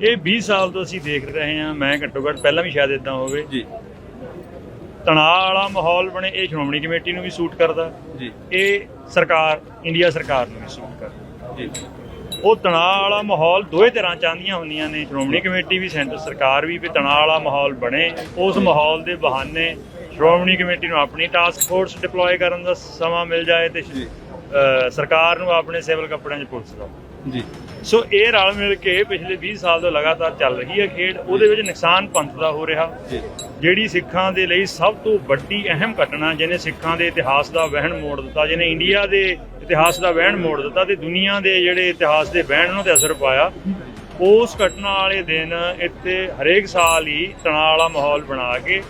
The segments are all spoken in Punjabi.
ਇਹ 20 ਸਾਲ ਤੋਂ ਅਸੀਂ ਦੇਖ ਰਹੇ ਹਾਂ ਮੈਂ ਘੱਟੋ ਘੱਟ ਪਹਿਲਾਂ ਵੀ ਸ਼ਾਇਦ ਇਦਾਂ ਹੋਵੇ। ਜੀ। ਤਣਾਅ ਵਾਲਾ ਮਾਹੌਲ ਬਣੇ ਇਹ ਸ਼੍ਰੋਮਣੀ ਕਮੇਟੀ ਨੂੰ ਵੀ ਸੂਟ ਕਰਦਾ। ਜੀ। ਇਹ ਸਰਕਾਰ ਇੰਡੀਆ ਸਰਕਾਰ ਨੂੰ ਵੀ ਸੂਟ ਕਰਦਾ। ਜੀ। ਉਹ ਤਣਾਅ ਵਾਲਾ ਮਾਹੌਲ ਦੋਏ ਤਰ੍ਹਾਂ ਚਾਹੁੰਦੀਆਂ ਹੁੰਦੀਆਂ ਨੇ। ਸ਼੍ਰੋਮਣੀ ਕਮੇਟੀ ਵੀ ਸੈਂਟਰ ਸਰਕਾਰ ਵੀ ਵੀ ਤਣਾਅ ਵਾਲਾ ਮਾਹੌਲ ਬਣੇ। ਉਸ ਮਾਹੌਲ ਦੇ ਬਹਾਨੇ ਸ਼੍ਰੋਮਣੀ ਕਮੇਟੀ ਨੂੰ ਆਪਣੀ ਟਾਸਕ ਫੋਰਸ ਡਿਪਲੋਏ ਕਰਨ ਦਾ ਸਮਾਂ ਮਿਲ ਜਾਏ ਤੇ ਸਰਕਾਰ ਨੂੰ ਆਪਣੇ ਸਿਵਲ ਕੱਪੜਿਆਂ 'ਚ ਪੁਲਿਸ ਦਾ ਜੀ। ਸੋ ਇਹ ਰਲ ਮਿਲ ਕੇ ਪਿਛਲੇ 20 ਸਾਲ ਤੋਂ ਲਗਾਤਾਰ ਚੱਲ ਰਹੀ ਹੈ ਖੇਡ। ਉਹਦੇ ਵਿੱਚ ਨੁਕਸਾਨ ਪੰਥ ਦਾ ਹੋ ਰਿਹਾ। ਜਿਹੜੀ ਸਿੱਖਾਂ ਦੇ ਲਈ ਸਭ ਤੋਂ ਵੱਡੀ ਅਹਿਮ ਘਟਨਾ ਜਿਹਨੇ ਸਿੱਖਾਂ ਦੇ ਇਤਿਹਾਸ ਦਾ ਵਹਿਣ ਮੋੜ ਦਿੱਤਾ ਜਿਹਨੇ ਇੰਡੀਆ ਦੇ ਇਤਿਹਾਸ ਦਾ ਵਹਿਣ ਮੋੜ ਦਿੱਤਾ ਤੇ ਦੁਨੀਆ ਦੇ ਜਿਹੜੇ ਇਤਿਹਾਸ ਦੇ ਵਹਿਣ ਉਹਨਾਂ ਤੇ ਅਸਰ ਪਾਇਆ ਉਸ ਘਟਨਾ ਵਾਲੇ ਦਿਨ ਇੱਥੇ ਹਰੇਕ ਸਾਲ ਹੀ ਤਣਾਅ ਵਾਲਾ ਮਾਹੌਲ ਬਣਾ ਕੇ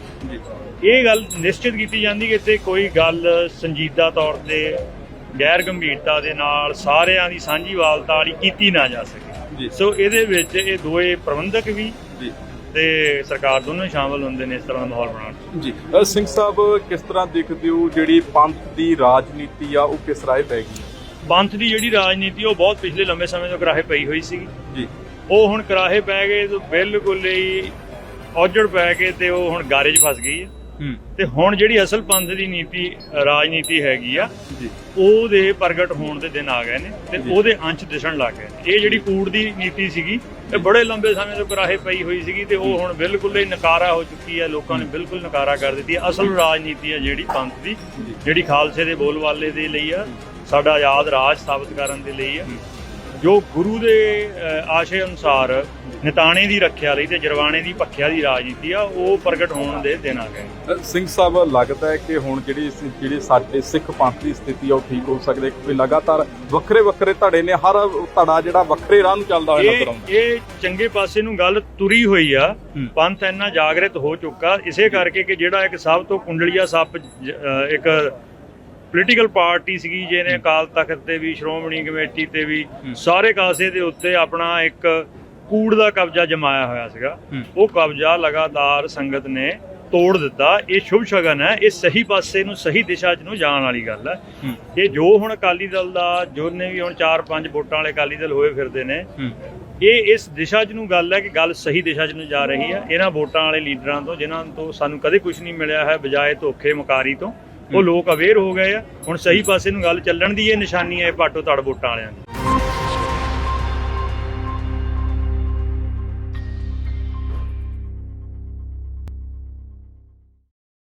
ਇਹ ਗੱਲ ਨਿਸ਼ਚਿਤ ਕੀਤੀ ਜਾਂਦੀ ਕਿ ਇੱਥੇ ਕੋਈ ਗੱਲ ਸੰਜੀਦਾ ਤੌਰ ਤੇ ਗੈਰ ਗੰਭੀਰਤਾ ਦੇ ਨਾਲ ਸਾਰਿਆਂ ਦੀ ਸਾਂਝੀਵਾਲਤਾ ਵਾਲੀ ਕੀਤੀ ਨਾ ਜਾ ਸਕੇ। ਸੋ ਇਹਦੇ ਵਿੱਚ ਇਹ ਦੋਏ ਪ੍ਰਬੰਧਕ ਵੀ ਤੇ ਸਰਕਾਰ ਦੋਨੋਂ ਸ਼ਾਮਲ ਹੁੰਦੇ ਨੇ ਇਸ ਤਰ੍ਹਾਂ ਦਾ ਮਾਹੌਲ ਬਣਾਉਣ। ਜੀ। ਸਿੰਘ ਸਾਹਿਬ ਕਿਸ ਤਰ੍ਹਾਂ ਦੇਖਦੇ ਹੋ ਜਿਹੜੀ ਪੰਥ ਦੀ ਰਾਜਨੀਤੀ ਆ ਉਹ ਕਿਸ ਰਾਹ ਪੈ ਗਈ? ਪੰਥ ਦੀ ਜਿਹੜੀ ਰਾਜਨੀਤੀ ਉਹ ਬਹੁਤ ਪਿਛਲੇ ਲੰਬੇ ਸਮੇਂ ਤੋਂ ਕਰਾਹੇ ਪਈ ਹੋਈ ਸੀ ਜੀ। ਉਹ ਹੁਣ ਕਰਾਹੇ ਪੈ ਗਏ ਬਿਲਕੁਲ ਹੀ ਔਜੜ ਪੈ ਕੇ ਤੇ ਉਹ ਹੁਣ ਗਾਰੇ 'ਚ ਫਸ ਗਈ ਹੂੰ ਤੇ ਹੁਣ ਜਿਹੜੀ ਅਸਲ ਪੰਥ ਦੀ ਨੀਤੀ ਰਾਜਨੀਤੀ ਹੈਗੀ ਆ ਉਹਦੇ ਪ੍ਰਗਟ ਹੋਣ ਦੇ ਦਿਨ ਆ ਗਏ ਨੇ ਤੇ। ਉਹਦੇ ਅੰਸ਼ ਦਿਸਣ ਲੱਗ ਗਏ ਨੇ। ਇਹ ਜਿਹੜੀ ਕੂੜ ਦੀ ਨੀਤੀ ਸੀਗੀ ਇਹ ਬੜੇ ਲੰਬੇ ਸਮੇਂ ਤੋਂ ਕਰਾਹੇ ਪਈ ਹੋਈ ਸੀਗੀ ਤੇ ਉਹ ਹੁਣ ਬਿਲਕੁਲ ਹੀ ਨਕਾਰਾ ਹੋ ਚੁੱਕੀ ਹੈ ਲੋਕਾਂ ਨੇ ਬਿਲਕੁਲ ਨਕਾਰਾ ਕਰ ਦਿੱਤੀ ਹੈ ਅਸਲ ਰਾਜਨੀਤੀ ਹੈ ਜਿਹੜੀ ਪੰਥ ਦੀ। ਜਿਹੜੀ ਖਾਲਸੇ ਦੇ ਬੋਲਵਾਲੇ ਦੇ ਲਈ ਆ ਸਾਡਾ ਆਜ਼ਾਦ ਰਾਜ ਸਥਾਪਿਤ ਕਰਨ ਦੇ ਲਈ ਆ। ਜੋ ਗੁਰੂ ਦੇ ਆਸ਼ੇ ਅਨੁਸਾਰ ਨਿਤਾਣੇ ਦੀ ਰੱਖਿਆ ਲਈ ਤੇ ਜਰਵਾਣੇ ਦੀ ਭੱਖਿਆ ਦੀ ਰਾਜਨੀਤੀ ਆ ਉਹ ਪ੍ਰਗਟ ਹੋਣ ਦੇ ਦਿਨ ਆ ਗਏ ਸਿੰਘ ਸਾਹਿਬ ਲੱਗਦਾ ਹੈ ਕਿ ਹੁਣ ਜਿਹੜੀ ਜਿਹੜੀ ਸਾਡੇ ਸਿੱਖ ਪੰਥ ਦੀ ਸਥਿਤੀ ਆ ਉਹ ਠੀਕ ਹੋ ਸਕਦੀ ਕਿਉਂਕਿ ਲਗਾਤਾਰ ਵੱਖਰੇ ਵੱਖਰੇ ਧੜੇ ਨੇ ਹਰ ਧੜਾ ਜਿਹੜਾ ਵੱਖਰੇ ਰਾਹ ਨੂੰ ਚੱਲਦਾ ਹੋਇਆ ਨਜ਼ਰ ਆਉਂਦਾ ਇਹ ਚੰਗੇ ਪਾਸੇ ਨੂੰ ਗੱਲ ਤੁਰੀ ਹੋਈ ਆ। ਪੰਥ ਇੰਨਾ ਜਾਗਰਿਤ ਹੋ ਚੁੱਕਾ ਇਸੇ ਕਰਕੇ ਕਿ ਜਿਹੜਾ ਇੱਕ ਸਭ ਤੋਂ ਕੁੰਡਲੀਆ ਸੱਪ ਇੱਕ ਪੋਲੀਟੀਕਲ ਪਾਰਟੀ ਸੀਗੀ ਜਿਹਨੇ ਅਕਾਲ ਤਖਤ ਤੇ ਵੀ ਸ਼੍ਰੋਮਣੀ ਕਮੇਟੀ ਤੇ ਵੀ। ਸਾਰੇ ਕਾਸੇ ਦੇ ਉੱਤੇ ਆਪਣਾ ਇੱਕ ਕੂੜ ਦਾ ਕਬਜ਼ਾ ਜਮਾਇਆ ਹੋਇਆ ਸੀਗਾ। ਉਹ ਕਬਜ਼ਾ ਲਗਾਤਾਰ ਸੰਗਤ ਨੇ ਤੋੜ ਦਿੱਤਾ। ਇਹ ਸ਼ੁਭ ਸ਼ਗਨ ਹੈ। ਇਹ ਸਹੀ ਪਾਸੇ ਨੂੰ ਸਹੀ ਦਿਸ਼ਾ 'ਚ ਨੂੰ ਜਾਣ ਵਾਲੀ ਗੱਲ ਹੈ। ਇਹ ਜੋ ਹੁਣ ਅਕਾਲੀ ਦਲ ਦਾ ਜੋ ਨੇ ਵੀ ਹੁਣ 4-5 ਵੋਟਾਂ ਵਾਲੇ ਅਕਾਲੀ ਦਲ ਹੋਏ ਫਿਰਦੇ ਨੇ ਇਹ ਇਸ ਦਿਸ਼ਾ 'ਚ ਨੂੰ ਗੱਲ ਹੈ ਕਿ ਗੱਲ ਸਹੀ ਦਿਸ਼ਾ 'ਚ ਨੂੰ ਜਾ ਰਹੀ ਹੈ। ਇਹਨਾਂ ਵੋਟਾਂ ਵਾਲੇ ਲੀਡਰਾਂ ਤੋਂ ਜਿਨ੍ਹਾਂ ਤੋਂ ਸਾਨੂੰ ਕਦੇ ਕੁਝ ਨਹੀਂ ਮਿਲਿਆ ਹੈ ਬਜਾਏ ਧੋਖੇ ਮੁਕਾਰੀ ਤੋਂ ਉਹ ਲੋਕ ਅਵੇਅਰ ਹੋ ਗਏ ਆ। ਹੁਣ ਸਹੀ ਪਾਸੇ ਨੂੰ ਗੱਲ ਚੱਲਣ ਦੀ ਇਹ ਨਿਸ਼ਾਨੀ ਹੈ ਪਾਟੋ ਤੜ ਵੋਟਾਂ ਵਾਲਿਆਂ ਦੀ।